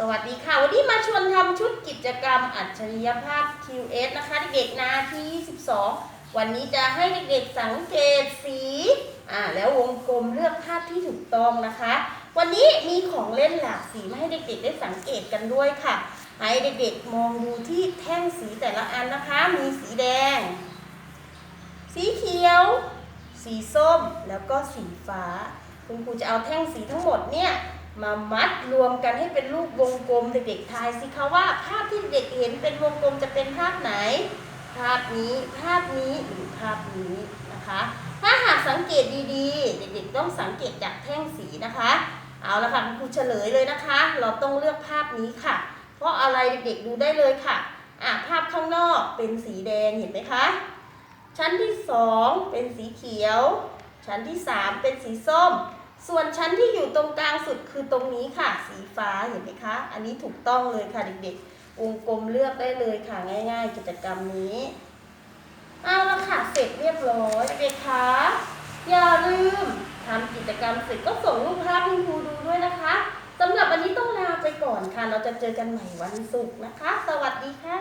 สวัสดีค่ะ วันนี้มาชวนทำชุดกิจกรรมอัจฉริยภาพ QS นะคะเด็กๆนาที12วันนี้จะให้เด็กๆสังเกตสีอ่าแล้ววงกลมเลือกภาพที่ถูกต้องนะคะ วันนี้มีของเล่นหลากสีมาให้เด็กๆได้สังเกตกันด้วยค่ะ ให้เด็กๆมองดูที่แท่งสีแต่ละอันนะคะ มีสีแดง สีเขียว สีส้มแล้วก็สีฟ้า คุณครูจะเอาแท่งสีทั้งหมดเนี่ย มามัดรวมกันให้เป็นรูปวงกลมเด็กๆทายสิคะว่าภาพที่เด็กเห็นเป็นวงกลมจะเป็นภาพไหน ภาพนี้ภาพนี้หรือภาพนี้นะคะ ถ้าหากสังเกตดีๆ เด็กๆต้องสังเกตจากแท่งสีนะคะ เอาละค่ะครูเฉลยเลยนะคะ เราต้องเลือกภาพนี้ค่ะ เพราะอะไรเด็กๆดูได้เลยค่ะอะภาพข้างนอกเป็นสีแดงเห็นไหมคะชั้นที่สองเป็นสีเขียว ชั้นที่สามเป็นสีส้ม ส่วนชั้นที่อยู่ตรงกลางสุดคือตรงนี้ค่ะ สีฟ้าเห็นไหมคะ อันนี้ถูกต้องเลยค่ะเด็กๆวงกลมเลือกได้เลยค่ะง่าย ๆ กิจกรรมนี้เอาละค่ะเสร็จเรียบร้อยเด็กๆคะอย่าลืมทำกิจกรรมเสร็จก็ส่งรูปภาพให้ครูดูด้วยนะคะสำหรับวันนี้ต้องลาไปก่อนค่ะ เราจะเจอกันใหม่วันศุกร์นะคะ สวัสดีค่ะ